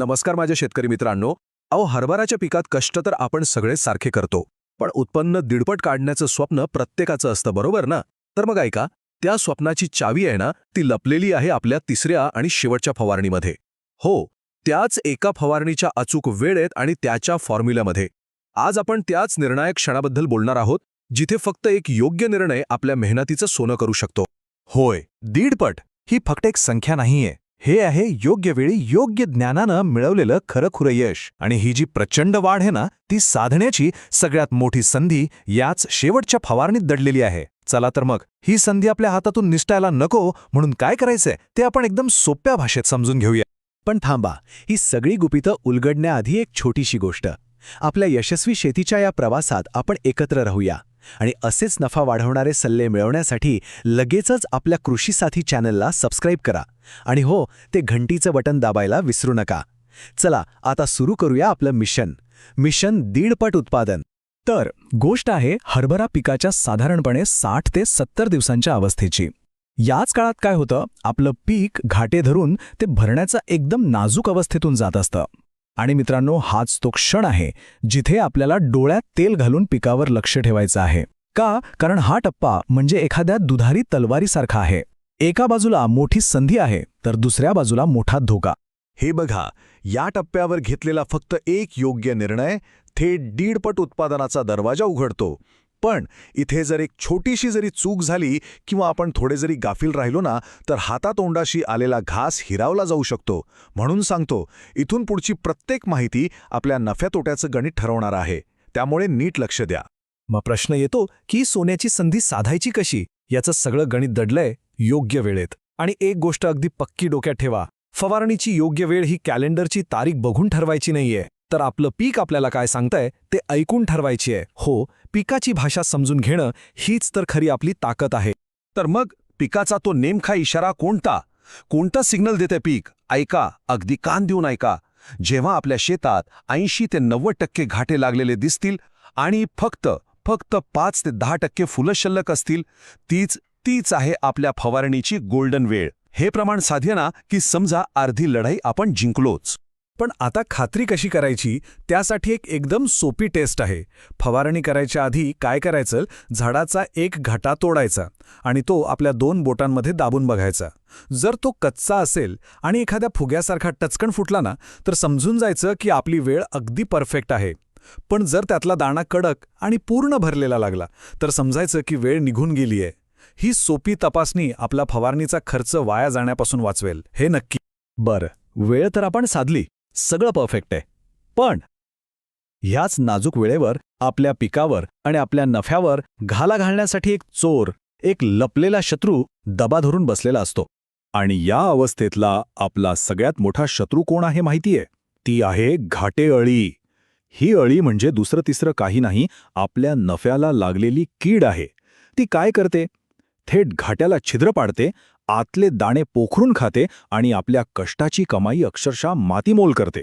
नमस्कार माझ्या शेतकरी मित्रांनो. अहो हरभराच्या पिकात कष्ट तर आपण सगळेच सारखे करतो. पण उत्पन्न दीडपट काढण्याचं स्वप्न प्रत्येकाचं असतं बरोबर ना? तर मग ऐका त्या स्वप्नाची चावी आहे ना ती लपलेली आहे आपल्या तिसऱ्या आणि शेवटच्या फवारणीमध्ये. हो त्याच एका फवारणीच्या अचूक वेळेत आणि त्याच्या फॉर्म्युल्यामध्ये आज आपण त्याच निर्णायक क्षणाबद्दल बोलणार आहोत जिथे फक्त एक योग्य निर्णय आपल्या मेहनतीचं सोनं करू शकतो. होय दीडपट ही फक्त एक संख्या नाहीये. हे आहे योग्य वेळी योग्य ज्ञानानं मिळवलेलं खरंखुरं यश. आणि ही जी प्रचंड वाढ आहे ना ती साधण्याची सगळ्यात मोठी संधी याच शेवटच्या फवारणीत दडलेली आहे. चला तर मग ही संधी आपल्या हातातून निसटायला नको म्हणून काय करायचंय ते आपण एकदम सोप्या भाषेत समजून घेऊया. पण थांबा ही सगळी गुपितं उलगडण्याआधी एक छोटीशी गोष्ट. आपल्या यशस्वी शेतीच्या या प्रवासात आपण एकत्र राहूया आणि असेच नफा वाढवणारे सल्ले मिळवण्यासाठी लगेचच आपल्या कृषी साथी चॅनलला सबस्क्राईब करा. आणि हो ते घंटीचं बटन दाबायला विसरू नका. चला आता सुरू करूया आपलं मिशन. मिशन दीडपट उत्पादन. तर गोष्ट आहे हरभरा पिकाच्या साधारणपणे साठ ते सत्तर दिवसांच्या अवस्थेची. याच काळात काय होतं आपलं पीक घाटे धरून ते भरण्याचा एकदम नाजूक अवस्थेतून जात असतं. आणि मित्रांनो हाच तो क्षण आहे जिथे आपल्याला डोळ्यात तेल घालून पिकावर लक्ष ठेवायचं आहे. का? कारण हा टप्पा म्हणजे एखाद्या दुधारी तलवारीसारखा आहे. एका बाजूला मोठी संधी आहे तर दुसऱ्या बाजूला मोठा धोका. हे बघा या टप्प्यावर घेतलेला फक्त एक योग्य निर्णय थेट दीडपट उत्पादनाचा दरवाजा उघडतो. पण इथे जर एक छोटीशी जरी चूक झाली किंवा आपण थोडे जरी गाफील राहिलो ना तर हातातोंडाशी आलेला घास हिरावला जाऊ शकतो. म्हणून सांगतो इथून पुढची प्रत्येक माहिती आपल्या नफ्या तोट्याचं गणित ठरवणार आहे. त्यामुळे नीट लक्ष द्या. मग प्रश्न येतो की सोन्याची संधी साधायची कशी? याचं सगळं गणित दडलंय योग्य वेळेत. आणि एक गोष्ट अगदी पक्की डोक्यात ठेवा फवारणीची योग्य वेळ ही कॅलेंडरची तारीख बघून ठरवायची नाहीये. तर आपलं पीक आपल्याला काय सांगतंय ते ऐकून ठरवायची आहे. हो पिकाची भाषा समजून घेणं हीच तर खरी आपली ताकद आहे. तर मग पिकाचा तो नेमका इशारा कोणता? कोणता सिग्नल देते पीक? ऐका अगदी कान देऊन ऐका. जेव्हा आपल्या शेतात ऐंशी ते नव्वद टक्के घाटे लागलेले दिसतील आणि फक्त फक्त पाच ते दहा टक्के फुलं शिल्लक असतील तीच तीच आहे आपल्या फवारणीची गोल्डन वेळ. हे प्रमाण साधे ना की समजा अर्धी लढाई आपण जिंकलोच. पण आता खात्री कशी करायची? त्यासाठी एक एकदम सोपी टेस्ट आहे. फवारणी करायच्या आधी काय करायचं? झाडाचा एक घाटा तोडायचा आणि तो आपल्या दोन बोटांमध्ये दाबून बघायचा. जर तो कच्चा असेल आणि एखाद्या फुग्यासारखा टचकण फुटला ना तर समजून जायचं की आपली वेळ अगदी परफेक्ट आहे. पण जर त्यातला दाणा कडक आणि पूर्ण भरलेला लागला तर समजायचं की वेळ निघून गेलीये. ही सोपी तपासणी आपला फवारणीचा खर्च वाया जाण्यापासून वाचवेल. हे नक्की. बरं. वेळ तर आपण साधली. सगळं परफेक्ट आहे. पण ह्याच नाजूक वेळेवर आपल्या पिकावर आणि आपल्या नफ्यावर घाला घालण्यासाठी एक चोर एक लपलेला शत्रू दबा धरून बसलेला असतो. आणि या अवस्थेतला आपला सगळ्यात मोठा शत्रू कोण आहे माहितीये? ती आहे घाटे अळी. ही अळी म्हणजे दुसरं तिसरं काही नाही आपल्या नफ्याला लागलेली कीड आहे. ती काय करते? थेट घाट्याला छिद्र पाडते आतले दाणे पोखरून खाते आणि आपल्या कष्टाची कमाई अक्षरशः मातीमोल करते.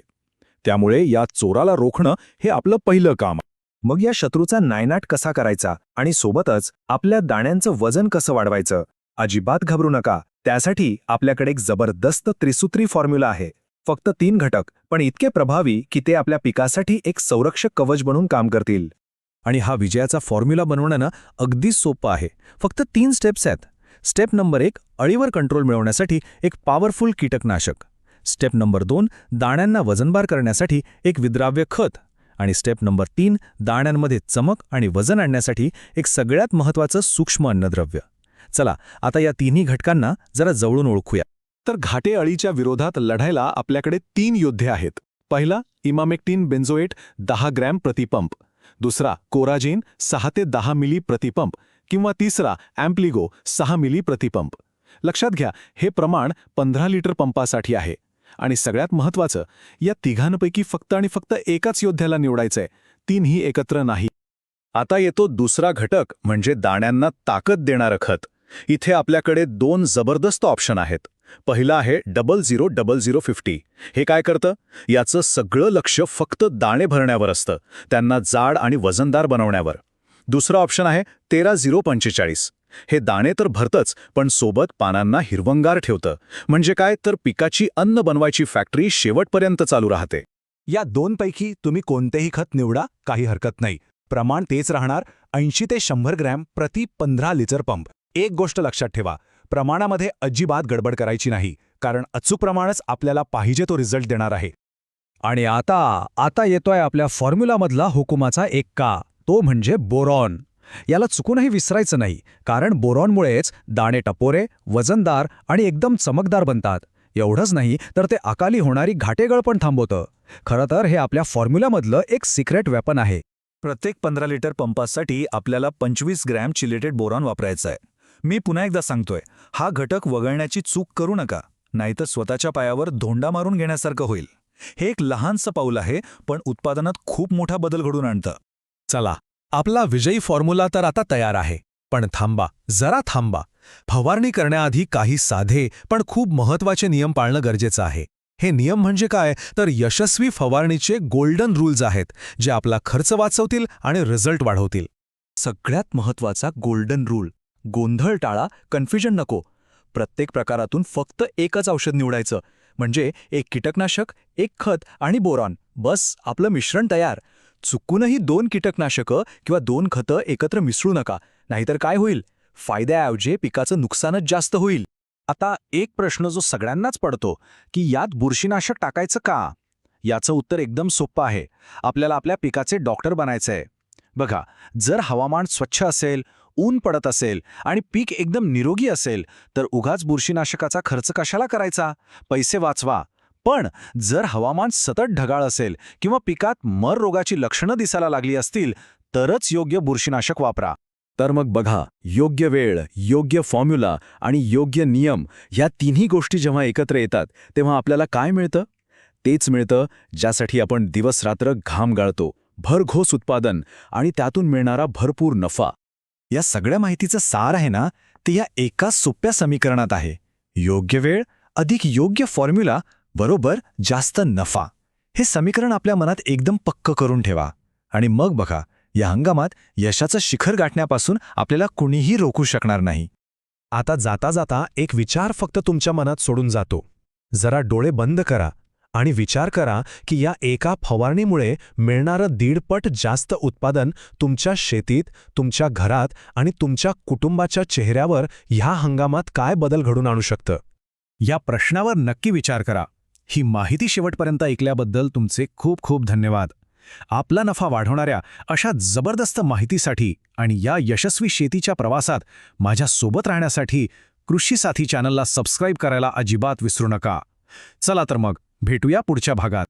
त्यामुळे या चोराला रोखणं हे आपलं पहिलं काम. मग या शत्रूचा नायनाट कसा करायचा आणि सोबतच आपल्या दाण्यांचं वजन कसं वाढवायचं? अजिबात घाबरू नका. त्यासाठी आपल्याकडे एक जबरदस्त त्रिसूत्री फॉर्म्युला आहे. फक्त तीन घटक पण इतके प्रभावी की ते आपल्या पिकासाठी एक संरक्षक कवच बनून काम करतील. आणि हा विजयाचा फॉर्म्युला बनवणं अगदीच अगदी सोपं आहे. फक्त तीन स्टेप्स आहेत. स्टेप नंबर एक अळीवर कंट्रोल मिळवण्यासाठी एक पॉवरफुल कीटकनाशक. स्टेप नंबर दोन दाण्यांना वजनबार करण्यासाठी एक विद्राव्य खत. आणि स्टेप नंबर तीन दाण्यांमध्ये चमक आणि वजन आणण्यासाठी एक सगळ्यात महत्त्वाचं सूक्ष्म अन्नद्रव्य. चला आता या तिन्ही घटकांना जरा जवळून ओळखूया. तर घाटे अळीच्या विरोधात लढायला आपल्याकडे तीन योद्धे आहेत. पहिला इमामेक्टिन बेन्झोएट दहा ग्रॅम प्रतिपंप. दुसरा कोराजेन सहा ते दहा मिली प्रतिपंप. किंवा तिसरा ॲम्प्लिगो सहा मिली प्रतिपंप. लक्षात घ्या हे प्रमाण पंधरा लिटर पंपासाठी आहे. आणि सगळ्यात महत्त्वाचं या तिघांपैकी फक्त आणि फक्त एकाच योद्ध्याला निवडायचंय. तीनही एकत्र नाही. आता येतो दुसरा घटक म्हणजे दाण्यांना ताकद देणारं खत. इथे आपल्याकडे दोन जबरदस्त ऑप्शन आहेत. पहिलं आहे double zero double zero fifty. हे काय करतं? याचं सगळं लक्ष फक्त दाणे भरण्यावर असतं. त्यांना जाड आणि वजनदार बनवण्यावर. दुसरं ऑप्शन आहे तेरा झिरो पंचेचाळीस. हे दाणे तर भरतच पण सोबत पानांना हिरवंगार ठेवतं. म्हणजे काय? तर पिकाची अन्न बनवायची फॅक्टरी शेवटपर्यंत चालू राहते. या दोनपैकी तुम्ही कोणतेही खत निवडा काही हरकत नाही. प्रमाण तेच राहणार ऐंशी ते शंभर ग्रॅम प्रति पंधरा लिटर पंप. एक गोष्ट लक्षात ठेवा प्रमाणामध्ये अजिबात गडबड करायची नाही कारण अचूक प्रमाणच आपल्याला पाहिजे तो रिझल्ट देणार आहे. आणि आता आता येतोय आपल्या फॉर्म्युलामधला हुकुमाचा एक का. तो म्हणजे बोरॉन. याला चुकूनही विसरायचं नाही कारण बोरॉनमुळेच दाणे टपोरे वजनदार आणि एकदम चमकदार बनतात. एवढंच नाही तर ते अकाली होणारी घाटेगळ पण थांबवतं. खरं तर हे आपल्या फॉर्म्युलामधलं एक सिक्रेट वेपन आहे. प्रत्येक पंधरा लिटर पंपासाठी आपल्याला पंचवीस ग्रॅम चिलेटेड बोरॉन वापरायचं आहे मी पुन्हा एकदा सांगतोय हा घटक वगळण्याची चूक करू नका नाहीतर स्वतःच्या पायावर धोंडा मारून घेण्यासारखं होईल. हे एक लहानसं पाऊल आहे पण उत्पादनात खूप मोठा बदल घडून आणतं. चला. आपला विजयी फॉर्म्युला तर आता तयार आहे. पण थांबा जरा थांबा. फवारणी करण्याआधी काही साधे पण खूप महत्त्वाचे नियम पाळणं गरजेचं आहे. हे नियम म्हणजे काय? तर यशस्वी फवारणीचे गोल्डन रूल्स आहेत जे आपला खर्च वाचवतील आणि रिझल्ट वाढवतील. सगळ्यात महत्त्वाचा गोल्डन रूल गोंधळ टाळा कन्फ्युजन नको. प्रत्येक प्रकारातून फक्त एकच औषध निवडायचं म्हणजे एक कीटकनाशक एक खत आणि बोरॉन. बस आपलं मिश्रण तयार. चुकूनही दोन कीटकनाशकं किंवा दोन खतं एकत्र मिसळू नका नाहीतर काय होईल? फायद्याऐवजी पिकाचं नुकसानच जास्त होईल. आता एक प्रश्न जो सगळ्यांनाच पडतो की यात बुरशीनाशक टाकायचं का? याचं उत्तर एकदम सोपं आहे. आपल्याला आपल्या पिकाचे डॉक्टर बनायचं आहे बघा जर हवामान स्वच्छ असेल ऊन पडत असेल आणि पीक एकदम निरोगी असेल तर उगाच बुरशीनाशकाचा खर्च कशाला करायचा? पैसे वाचवा. पण जर हवामान सतत ढगाळ असेल किंवा पिकात मर रोगाची लक्षणं दिसायला लागली असतील तरच योग्य बुरशीनाशक वापरा. तर मग बघा योग्य वेळ योग्य फॉर्म्युला आणि योग्य नियम ह्या तिन्ही गोष्टी जेव्हा एकत्र येतात तेव्हा आपल्याला काय मिळतं? तेच मिळतं ज्यासाठी आपण दिवसरात्र घाम गाळतो भरघोस उत्पादन आणि त्यातून मिळणारा भरपूर नफा. या सगळ्या माहितीचं सार आहे ना ते या एका सोप्या समीकरणात आहे. योग्य वेळ अधिक योग्य फॉर्म्युला बरोबर जास्त नफा. हे समीकरण आपल्या मनात एकदम पक्क करून ठेवा. आणि मग बघा या हंगामात यशाचं शिखर गाठण्यापासून आपल्याला कुणीही रोखू शकणार नाही. आता जाता जाता एक विचार फक्त तुमच्या मनात सोडून जातो. जरा डोळे बंद करा आणि विचार करा की या एका फवारणीमुळे मिळणारं दीडपट जास्त उत्पादन तुमच्या शेतीत तुमच्या घरात आणि तुमच्या कुटुंबाच्या चेहऱ्यावर ह्या हंगामात काय बदल घडून आणू शकतं? या प्रश्नावर नक्की विचार करा. ही माहिती शेवटपर्यंत ऐकल्याबद्दल तुमचे खूप खूप धन्यवाद. आपला नफा वाढवणाऱ्या अशा जबरदस्त माहितीसाठी आणि या यशस्वी शेतीच्या प्रवासात माझ्या सोबत राहण्यासाठी कृषी साथी चॅनलला सबस्क्राईब करायला अजिबात विसरू नका. चला तर मग भेटूया पुढच्या भागात.